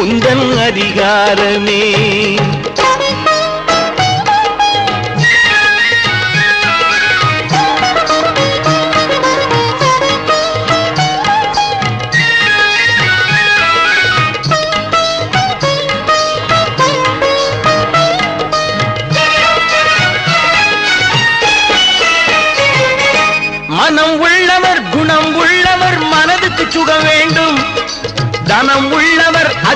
உந்தன் அதிகாரமே. மனம் உள்ளவர் குணம் உள்ளவர் மனதுக்கு சுகம் வேண்டும். தனம் உள்ள